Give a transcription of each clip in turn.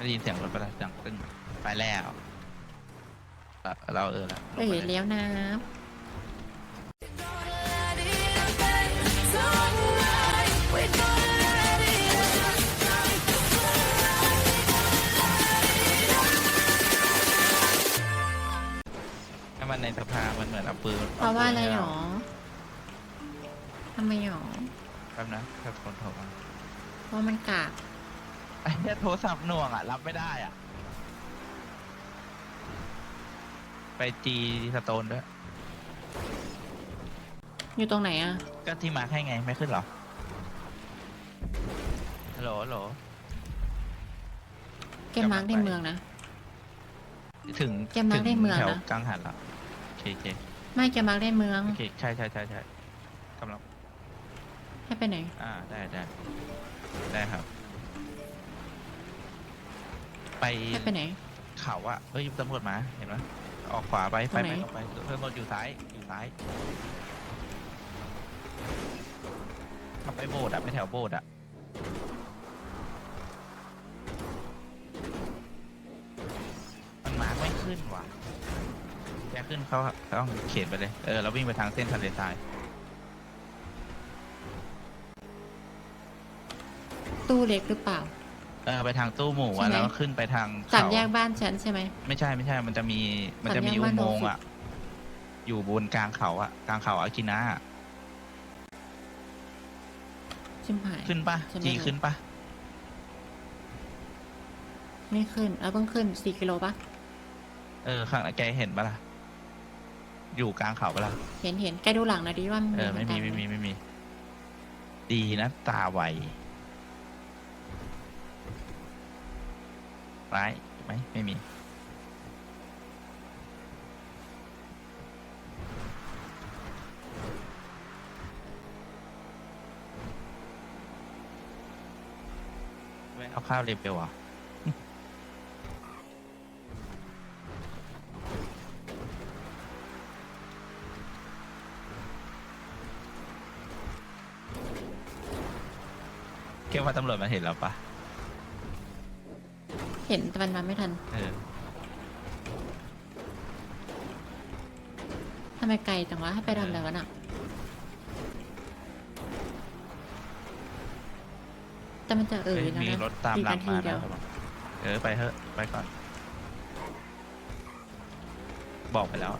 ได้ยินเสียงรถไปแล้วดังตึ้งไปแล้วเราเราเออละลงเอ้ไปยเลยเลี้ยวน้ถ้ามันในสภามันเหมือนเอาปืนำเพราะว่าอะไรหรอทำไมหรอแป๊บนะถ้าคนโทรมาเพราะมันกาก ไอ้เนี่ยโทรศัพท์หน่วงอะ รับไม่ได้อะ ไปจีสโตนด้วย อยู่ตรงไหนอะก็ที่มาร์คให้ไงไม่ขึ้นเหรอฮัลโหลฮัลโหล แกมาร์กในเมืองนะ ถึงแกมาร์คถึได้เมืองแถวนะกลางหันแล้วโอเคโอเคไม่แกมาร์กในเมือง โอเคใช่ใช่ใช่ใช่กำลังให้ไปไหน อ่าได้ได้ได้ครับ ไปให้ไปไหน เขาอะเฮ้ยตำรวจมาเห็นไหมออกขวาไปไปตรงไหไปนออกไปเพื่อนรถอยู่ซ้ายอยู่ซ้ายขับไปโบสถ์อะไปแถวโบสถ์อะมันมาร์คไม่ขึ้นว่ะแกขึ้นเขาเขาต้องเขียนไปเลยเออเราวิ่งไปทางเส้นทะเลทรายตู้เล็กหรือเปล่า เออไปทางตู้หมูใช่อะไหม แล้วก็ขึ้นไปทางสามเขาแยกบ้านฉันใช่ไหม ไม่ใช่ไม่ใช่ มันจะมีมันจะมีสามแยกอุบ้านโมงค์โนฟุอะอยู่บนกลางเขาอะกลางเขาอากินะอะชิมหาย ขึ้นปะฉันไม่จีรู้ขึ้นปะไม่ขึ้นเอาเพิ่งขึ้นสี่กิโลปะเออข้างแกเห็นปะล่ะอยู่กลางเขาปะล่ะเห็นเห็นแกดูหลังหนะดิว่ามันเออไม่มีบันดไม่มีหไม่มี ดีนะตาไว ร้ายไหมไม่มี เอาข้าวเรียบเร็วอะเกี่ยวว่าตำรวจมาเห็นแล้วปะ เห็นแต่มันมาไม่ทันเออทำไมไกลจังวะให้ไปทำอะไรวะน่ะแต่มันจะเออเฮ้ยแล้วมีนะรถตามหลังอีกมานาทีเดีนะยวเออไปเถอะไปก่อน บอกไปแล้ว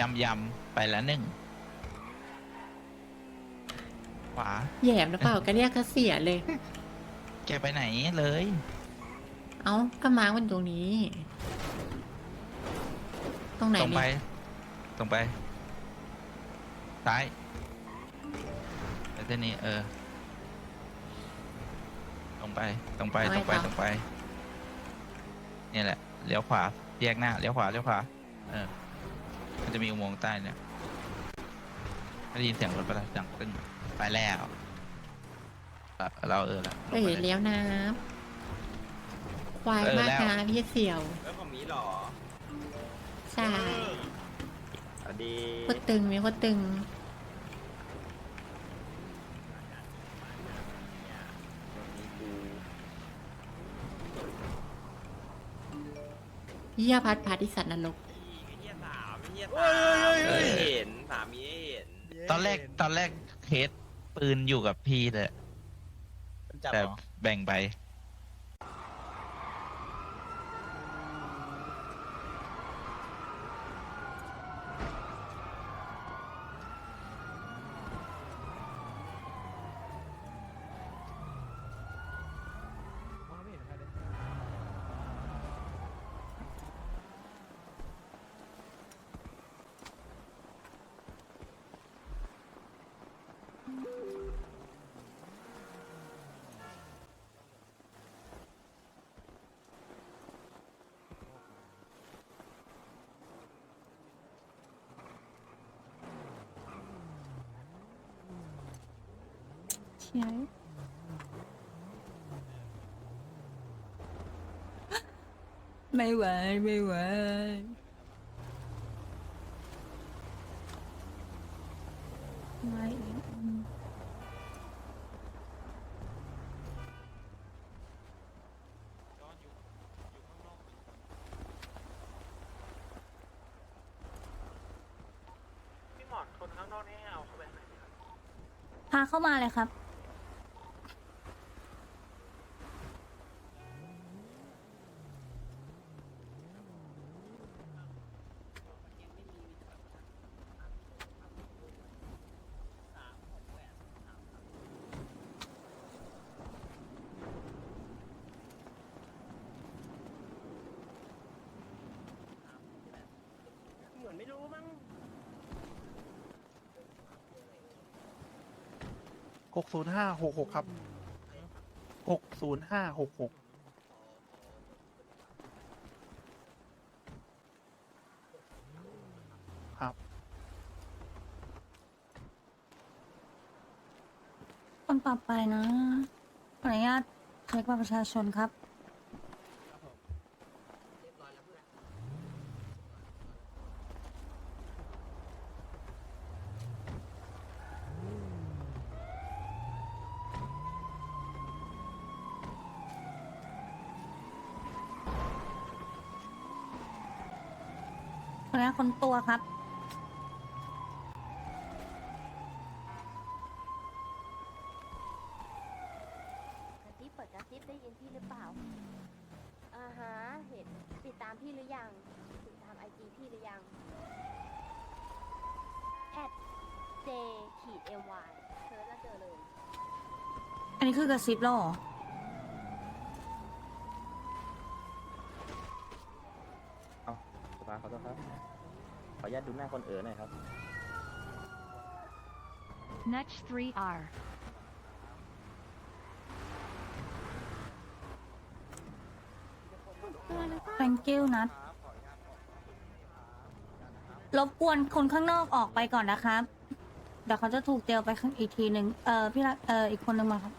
ยำยำไปแล้วหนึ่งขวาแหยมหรือเปล่าก็เรียกก็เสียเลย แกไปไหนเลย เอ้าก็มาร์กมันตรงนี้ ตรงไหนตรงไปนี่ตรงไป ซ้ายไปเส้นนี้เออ ตรงไป ตรงไป ตรงไป ตรงไป เนี่ยแหละ เลี้ยวขวา แยกหน้า เลี้ยวขวา เลี้ยวขวา เออ มันจะมีอุโมงค์ใต้เนี่ยได้ยินเสียงรถไปแล้วดังตึ้งไปแล้วเราเราเออละลงเอ้ยไปเลย เลี้ยวน้ำควายเออมากแล้ว นะพี่เสี่ยวแล้วของมีหรอใช่สวัสดีโคตรตึงมีโคตรตึง เยี่ยพัดพาทิสัตว์นรกเฮียสามเฮียสามไม่เห็นสามมีให้เห็นตอนแรกตอนแรกเคสปืนอยู่กับพี่เลย จับแต่เหรอแบ่งไป ชียไม่ไหวไม่ไหวไม่อีกอืม พี่หมอนคนข้างนอกนี่ให้เอาเข้าไปไหนครับ พาเข้ามาเลยครับ เหมือนไม่รู้มั้ง หกศูนย์ห้าหกหกครับหกศูนย์ห้าหกหกครับ คนต่อไปนะขออนุญาตเช็คบัตรประชาชนครับ นุญาตคนตัวครับ กระซิบเปิดกระซิบได้ยินพี่หรือเปล่าอ่าฮะเห็นติดตามพี่หรือยัง ติดตามไอจีพี่หรือยังแอดเจขีดเอ็มวายเซิร์ชแล้วเจอเลย อันนี้คือกระซิบแล้วเหรอ สภาขอโทษครับ ขออนุญาตดูหน้าคนเอ๋อหน่อยครับ Next 3R. thank you นัดรบกวนคนข้างนอกออกไปก่อนนะครับ เดี๋ยวเขาจะถูกเตียวไปข้างอีกทีหนึ่งเออพี่รักเอออีกคนหนึ่งมาครับ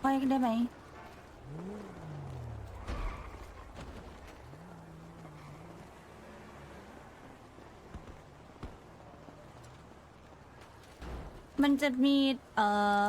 ไปได้ไหม มันจะมีเอ่อ